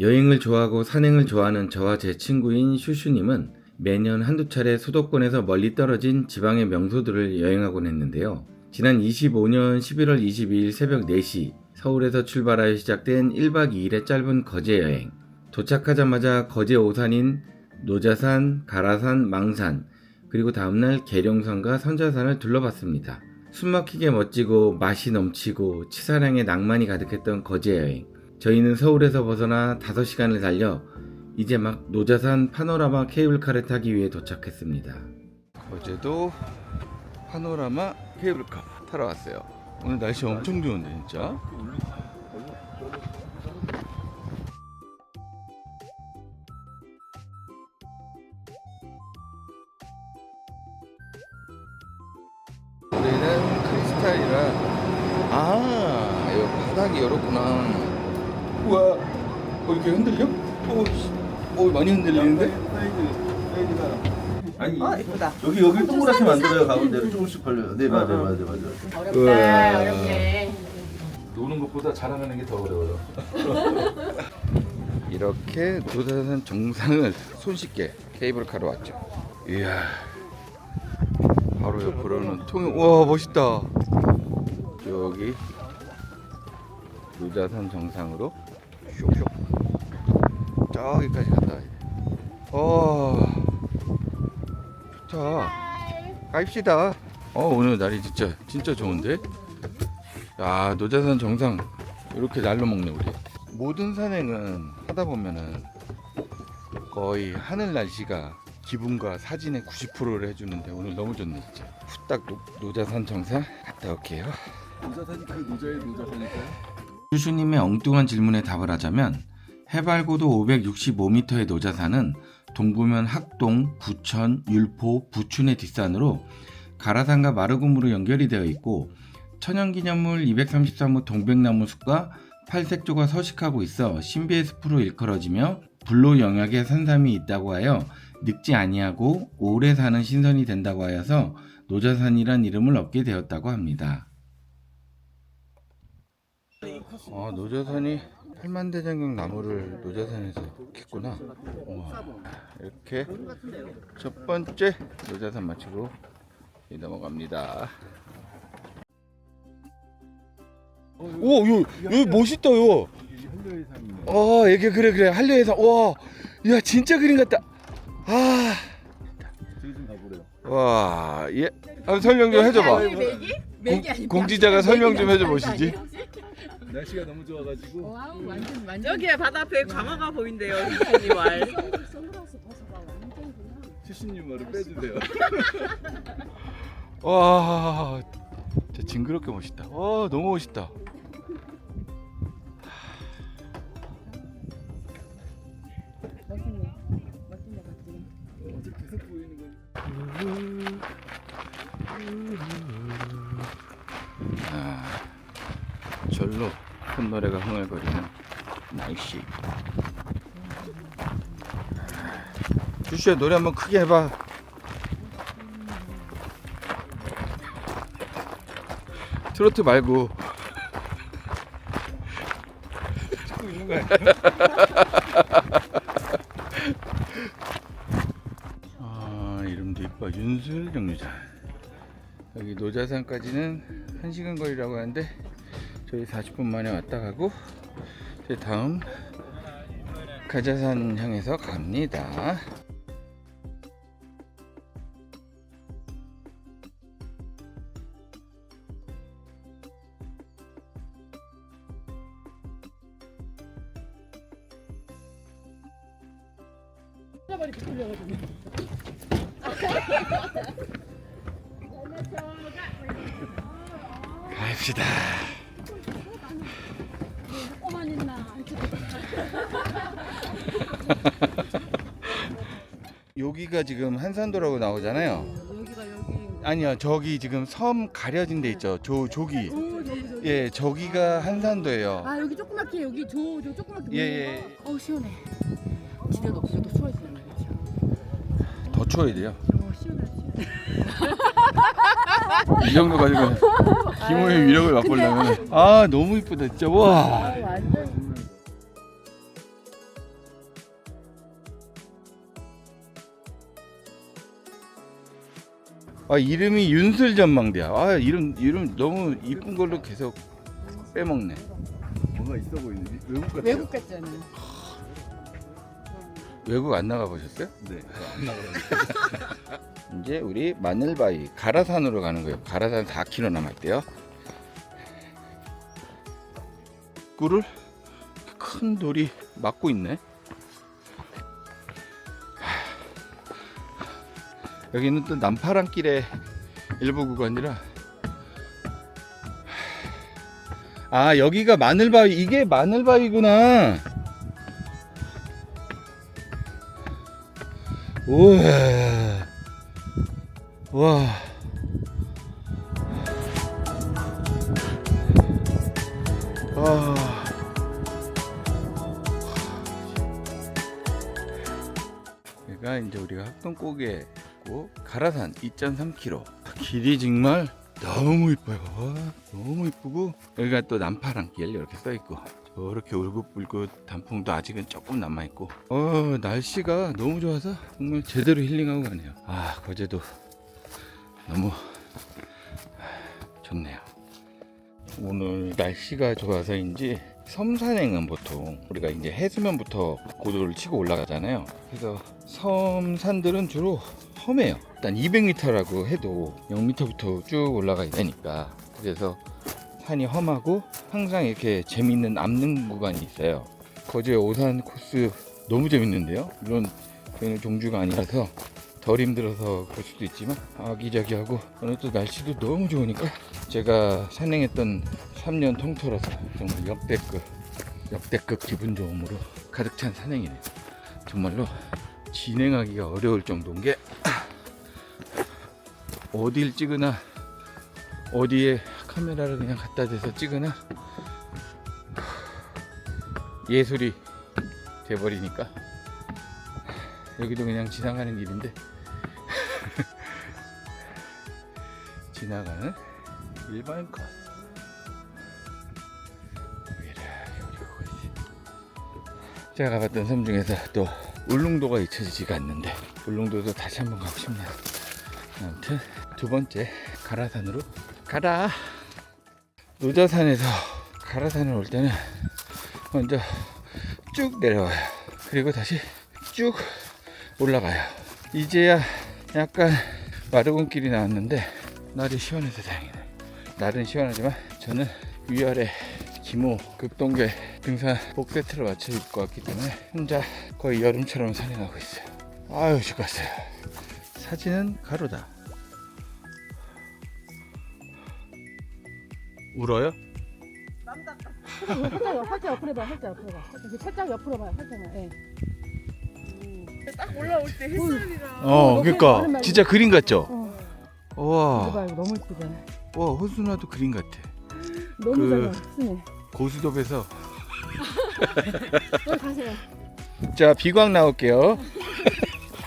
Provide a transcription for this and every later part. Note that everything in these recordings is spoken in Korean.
여행을 좋아하고 산행을 좋아하는 저와 제 친구인 슈슈님은 매년 한두 차례 수도권에서 멀리 떨어진 지방의 명소들을 여행하곤 했는데요. 지난 25년 11월 22일 새벽 4시 서울에서 출발하여 시작된 1박 2일의 짧은 거제 여행. 도착하자마자 거제 오산인 노자산, 가라산, 망산, 그리고 다음날 계룡산과 선자산을 둘러봤습니다. 숨막히게 멋지고 맛이 넘치고 치사량의 낭만이 가득했던 거제 여행. 저희는 서울에서 벗어나 5시간을 달려 이제 막 노자산 파노라마 케이블카를 타기 위해 도착했습니다. 거제도 파노라마 케이블카 타러 왔어요. 오늘 날씨 엄청 좋은데 진짜. 흔들리는데? 아니 어, 예쁘다. 여기 여기 동그랗게 만들어야 가운데로 조금씩 벌려요. 네 맞아요 맞아요 맞아요. 어렵다, 우와. 어렵네. 노는 것보다 자라나는 게 더 어려워요. 이렇게 노사산 정상을 손쉽게 케이블카로 왔죠. 이야, 바로 옆으로는 통영. 와 멋있다. 여기 노자산 정상으로 쇽쇽 저기까지 갔다 와야 돼. 어, 좋다. 갑시다. 어 오늘 날이 진짜 진짜 좋은데. 야 노자산 정상 이렇게 날로 먹네 우리. 모든 산행은 하다 보면은 거의 하늘 날씨가 기분과 사진의 90%를 해주는데 오늘 너무 좋네 진짜 후딱 노, 노자산 정상 갔다 올게요 노자산이 그 노자의 노자산일까요? 슈슈님의 엉뚱한 질문에 답을 하자면 해발고도 565m의 노자산은 동부면 학동, 부천, 율포, 부춘의 뒷산으로 가라산과 마르구무로 연결이 되어 있고 천연기념물 233호 동백나무 숲과 팔색조가 서식하고 있어 신비의 숲으로 일컬어지며 불로 영역에 산삼이 있다고 하여 늙지 아니하고 오래 사는 신선이 된다고 하여서 노자산이란 이름을 얻게 되었다고 합니다. 아 노자산이 팔만대장경 나무를 노자산에서 캤구나. 우와, 이렇게 첫 번째 노자산 마치고 넘어갑니다. 오, 요, 여기 멋있다, 요. 아, 이게 그래, 그래. 한려해서, 와, 야, 진짜 그림 같다. 아. 와, 예. 한번 설명 좀 해줘봐. 맥이 아니고 공지자가 설명 좀 해줘 보시지. 날씨가 너무 좋아가지고 와우, 완전 완전. 여기에 바다 앞에 강화가 보인대요, 선생님 말. 칠십님 말을 빼주세요. 와, 진짜 징그럽게 멋있다. 와, 너무 멋있다. 어제 계속 보이는 건 아, 절로 콧노래가 흥얼거리는 날씨. 주시야 노래 한번 크게 해봐. 트로트 말고. 찍고 있는 거야. 아 이름도 이뻐 윤술 정류장. 여기 노자산까지는 1시간 거리라고 하는데 저희 40분 만에 왔다 가고 이제 다음 가자산 향해서 갑니다. 갑시다. 여기가 지금 한산도라고 나오잖아요. 여기가 여기. 아니요, 저기 지금 섬 가려진 데 있죠. 저 저기. 오, 저기 저기. 예, 저기가 한산도예요. 아 여기 조그맣게 여기 저 저 조그맣게. 예, 예. 어우 시원해. 집에 없어도 더 추워지는 거죠. 더 추워야 돼요. 어 시원해 시원해. 이 정도 가지고 기모의 위력을 맛보려면 아 너무 이쁘다 진짜 와 완전. 아 이름이 윤슬 전망대야. 아 이름 이름 너무 이쁜 걸로 계속 빼먹네. 뭔가 있어 보이는데 외국 같아요. 외국 같잖아. 외국 안 나가 보셨어요? 네. 안 나가요. 이제 우리 마늘바위 가라산으로 가는 거예요. 가라산 4km 남았대요. 꿀을 큰 돌이 막고 있네. 여기는 또 남파랑길의 일부 구간이라. 아 여기가 마늘바위 이게 마늘바위구나. 우와. 와. 와. 여기가 이제 우리가 합동고 개고 가라산 2.3km. 길이 정말 너무 이뻐요. 와, 너무 이쁘고 여기가 또 남파랑길 이렇게 써 있고 저렇게 울긋불긋 단풍도 아직은 조금 남아 있고 어 날씨가 너무 좋아서 정말 제대로 힐링하고 가네요. 아 거제도 너무 좋네요. 오늘 날씨가 좋아서인지 섬 산행은 보통 우리가 이제 해수면부터 고도를 치고 올라가잖아요. 그래서 섬 산들은 주로 험해요. 일단 200m라고 해도 0m부터 쭉 올라가야 되니까 그래서 산이 험하고 항상 이렇게 재밌는 남는 구간이 있어요. 거제 오산 코스 너무 재밌는데요. 물론 저희는 종주가 아니라서 덜 힘들어서 그럴 수도 있지만 아기자기하고 오늘 또 날씨도 너무 좋으니까 제가 산행했던 3년 통틀어서 정말 역대급 역대급 기분 좋음으로 가득 찬 산행이네요. 정말로 진행하기가 어려울 정도인 게 어딜 찍으나 어디에 카메라를 그냥 갖다 대서 찍으나 예술이 돼버리니까 여기도 그냥 지나가는 길인데 지나가는 일반 컷. 이렇게 우리 가고 있지. 제가 가봤던 섬 중에서 또 울릉도가 잊혀지지가 않는데 울릉도도 다시 한번 가고 싶네요. 아무튼 두 번째 가라산으로 가라! 노자산에서 가라산을 올 때는 먼저 쭉 내려와요. 그리고 다시 쭉 올라가요. 이제야 약간 마르곤 길이 나왔는데 날이 시원해서 다행이네 날은 시원하지만 저는 위아래 기모 급동계 등산 복 세트를 맞춰 입고 왔기 때문에 혼자 거의 여름처럼 산행하고 있어요 아유 죽겠어요 사진은 가로다 울어요? 살짝 살짝 옆으로 봐. 살짝 옆으로 봐. 살짝, 살짝 옆으로 봐. 살짝만. 예. 딱 올라올 때 햇살이랑 어 너무 그러니까 오랜만이야. 진짜 그림 같죠? 어. 와, 이거 봐. 이거 너무 이쁘잖아. 와 호수나도 그림 같아 너무 그- 잘 나와. 스네. 고수톱에서 가세요. 자 비광 나올게요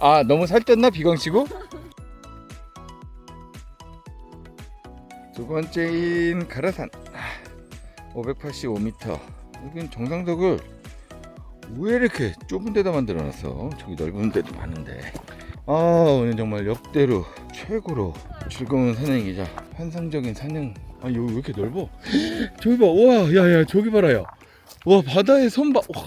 아 너무 살쪘나 비광 치고? 두 번째인 가라산 585m 여긴 정상석을 왜 이렇게 좁은 데다 만들어 놨어 저기 넓은 데도 많은데 아 오늘 정말 역대로 최고로 즐거운 산행이자 환상적인 산행. 아 여기 왜 이렇게 넓어? 저기 봐와 야야 저기 봐라요. 와 바다에 선봐. 와.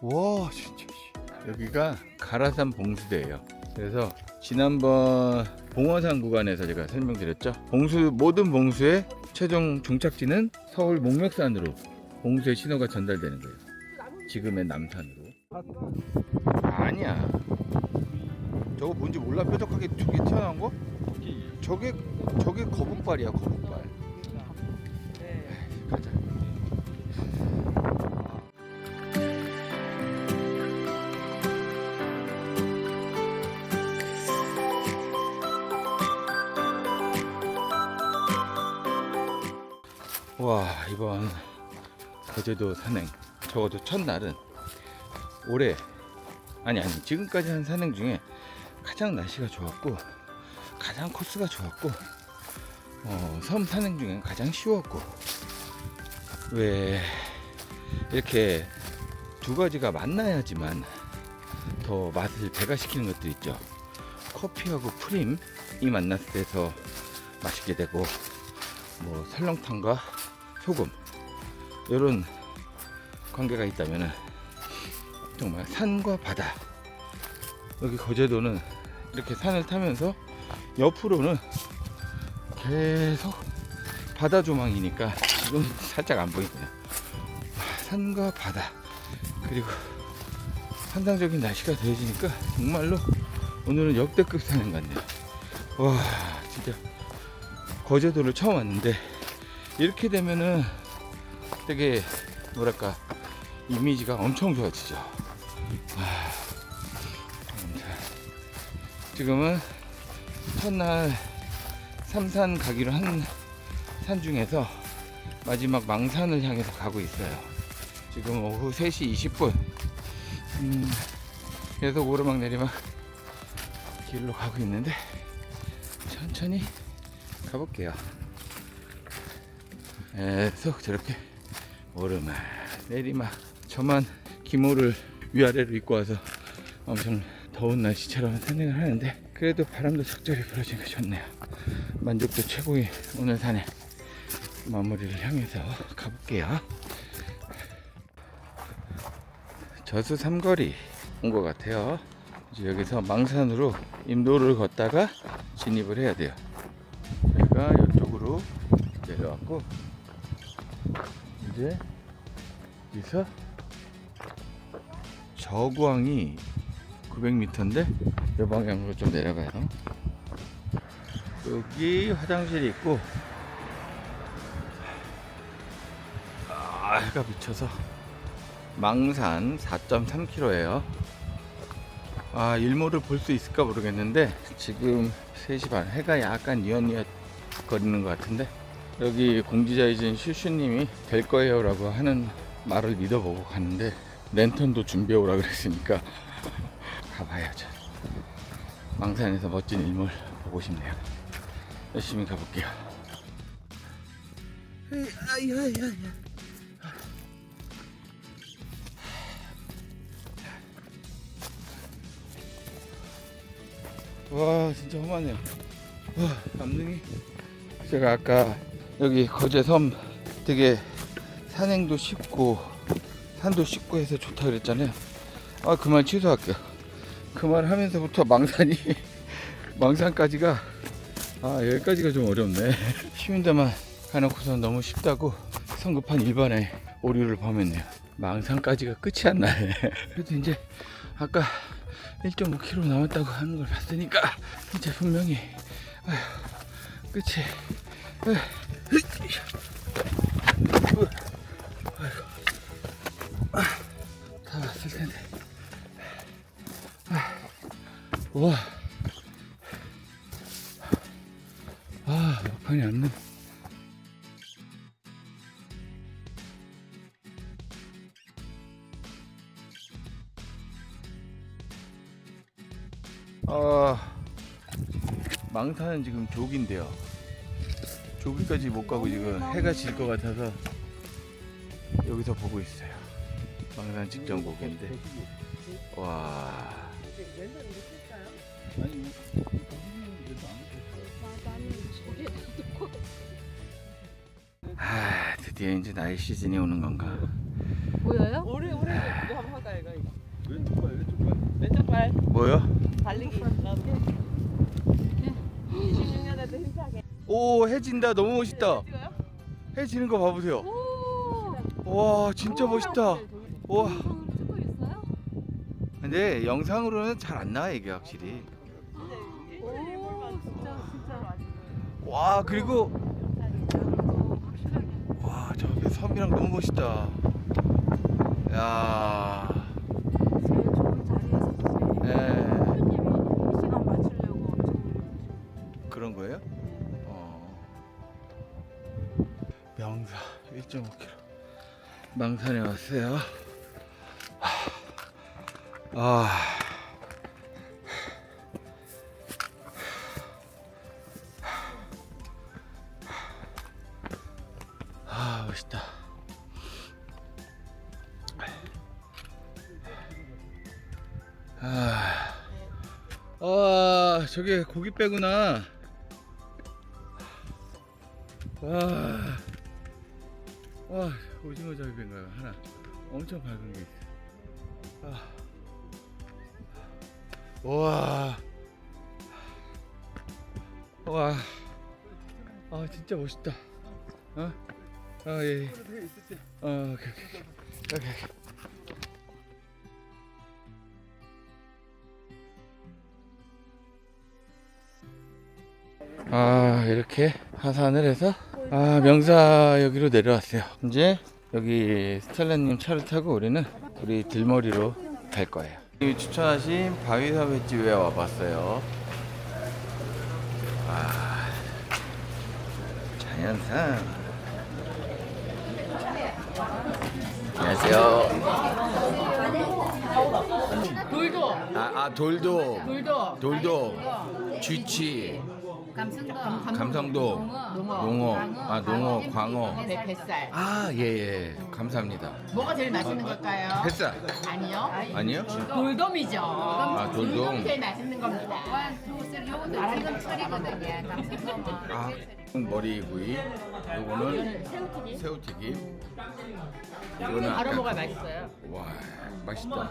와 진짜 씨. 여기가 가라산 봉수대예요. 그래서 지난번 봉어산 구간에서 제가 설명드렸죠? 봉수 모든 봉수의 최종 종착지는 서울 목멱산으로 봉수의 신호가 전달되는 거예요. 지금의 남산으로. 아니야. 저거 뭔지 몰라? 뾰족하게 두 개 튀어나온 거? 저게 저게 거북발이야 거북 와 이번 거제도 산행 적어도 첫날은 올해 아니 아니 지금까지 한 산행 중에 가장 날씨가 좋았고 가장 코스가 좋았고 어, 섬 산행 중에 가장 쉬웠고 왜 이렇게 두 가지가 만나야지만 더 맛을 배가시키는 것도 있죠. 커피하고 프림이 만났을 때더 맛있게 되고 뭐 설렁탕과 소금 이런 관계가 있다면은 정말 산과 바다 여기 거제도는 이렇게 산을 타면서 옆으로는 계속 바다 조망이니까 지금 살짝 안 보이네요. 산과 바다 그리고 환상적인 날씨가 더해지니까 정말로 오늘은 역대급 산행 같네요. 와 진짜 거제도를 처음 왔는데 이렇게 되면은 되게 뭐랄까 이미지가 엄청 좋아지죠. 아, 지금은 첫날 삼산 가기로 한 산 중에서 마지막 망산을 향해서 가고 있어요. 지금 오후 3시 20분. 음, 계속 오르막 내리막 길로 가고 있는데 천천히 가볼게요. 계속 저렇게 오르막 내리막 저만 기모를 위아래로 입고 와서 엄청 더운 날씨처럼 산행을 하는데 그래도 바람도 적절히 불어주니까 좋네요. 만족도 최고의 오늘 산행 마무리를 향해서 가볼게요. 저수 삼거리 온 것 같아요. 이제 여기서 망산으로 임도를 걷다가 진입을 해야 돼요. 저희가 이쪽으로 내려왔고 이제 여기서 저구항이 900m인데 이 방향으로 좀 내려가요. 여기 화장실이 있고 아, 해가 비쳐서 망산 4.3km예요. 아 일몰을 볼 수 있을까 모르겠는데 지금 3시 반 해가 약간 뉘엿뉘엿 거리는 것 같은데 여기 공지자이신 슈슈님이 될 거예요 라고 하는 말을 믿어보고 갔는데 랜턴도 준비해 오라 그랬으니까 가봐야죠. 망산에서 멋진 일몰 보고 싶네요. 열심히 가볼게요. 와 진짜 험하네요. 와 남능이 제가 아까 여기 거제섬 되게 산행도 쉽고 산도 쉽고 해서 좋다 그랬잖아요. 아 그만 취소할게요. 그 말 하면서부터 망산이 망산까지가 아 여기까지가 좀 어렵네. 쉬운 데만 가놓고선 너무 쉽다고 성급한 일반의 오류를 범했네요. 망산까지가 끝이 안 나네. 그래도 이제 아까 1.5km 남았다고 하는 걸 봤으니까 이제 분명히 아휴, 끝이 다 왔을 텐데 아, 와 아, 막판이 안 나. 아, 망사는 지금 조기인데요. 조기까지 못 가고 지금 해가 질 것 같아서 여기서 보고 있어요. 망산 직전 고개인데. 와. 아, 드디어 이제 나의 시즌이 오는 건가? 보여요? 오래 오래 이거 한번 이거 이거. 왼쪽 발 왼쪽 발. 왼쪽 발 뭐요? 달리기. 이렇게. 26년에도 힘차게. 오, 해 진다. 너무 멋있다. 찍어요? 해 지는 거 봐보세요. 오. 와, 진짜 멋있다. 와. 근데 영상으로는 잘 안 나와 이게 확실히. 오, 진짜 진짜. 와, 그리고 어, 확실하게. 와, 저 앞에 섬이랑 너무 멋있다. 야. 망산에 왔어요. 아. 아, 아 멋있다. 아, 아 저게 고기 빼구나. 아, 와. 오징어 잡이인가요 하나 엄청 밝은 게 있어. 아, 와, 와, 아 진짜 멋있다. 어? 아 예. 예. 어, 오케이 오케이. 오케이. 아 이렇게 하산을 해서 아 명사 여기로 내려왔어요 이제 여기 스텔라님 차를 타고 우리는 우리 들머리로 갈 거예요. 이 추천하신 바위사 횟집에 와봤어요. 아 자연산. 안녕하세요. 돌도 아, 아 돌도 돌도 돌도 쥐치 감성도 감성도 농어. 농어. 아 농어 광어. 배, 뱃살. 아 예 예. 감사합니다. 뭐가 제일 맛있는 걸까요? 햇살. 아니요? 아니요? 돌돔이죠. 아 돌돔. 돌돔이 제일 맛있는 겁니다. 요것도 지금 철이거든요. 아 머리 구이 요거는 새우튀김. 이거는 바로 아까 먹어야 맛있어요? 와 맛있다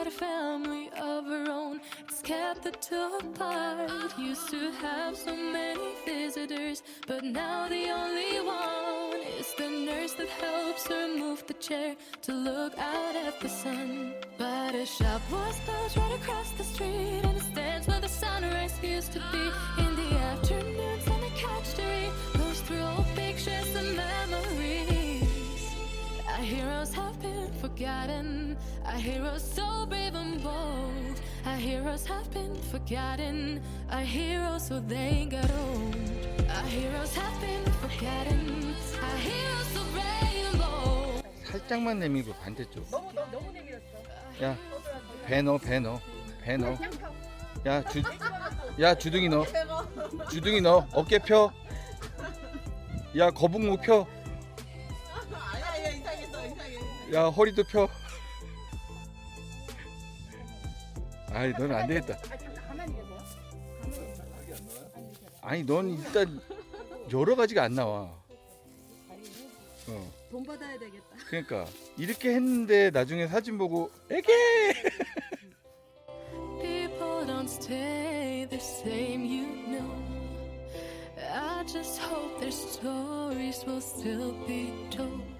Got a family of her own, it's kept the two apart. Used to have so many visitors, but now the only one is the nurse that helps her move the chair to look out at the sun. But a shop was built right across the street, and it stands where the sunrise used to be. In the afternoons on the couch to read, through old pictures and memories. Our heroes have been forgotten. Our heroes so brave and bold. Our heroes have been forgotten. Our heroes so they got old. Our heroes have been forgotten. Our heroes so brave and bold. 살짝만 내밀고 반대쪽 너무 너무, 너무 내밀었어 야 배 넣어 배 넣어 배 넣어 야 주, 야 주둥이 넣어 주둥이 넣어 어깨 펴 야 거북목 펴야 아니야 이상했어 이상해 허리도 펴 아이 넌 안 되겠다 아 잠깐 가만히 계세요 아니 넌 일단 여러 가지가 안 나와 어 돈 받아야 되겠다. 그러니까 이렇게 했는데 나중에 사진 보고 에게 People don't stay the same, you know. I just hope their stories will still be told.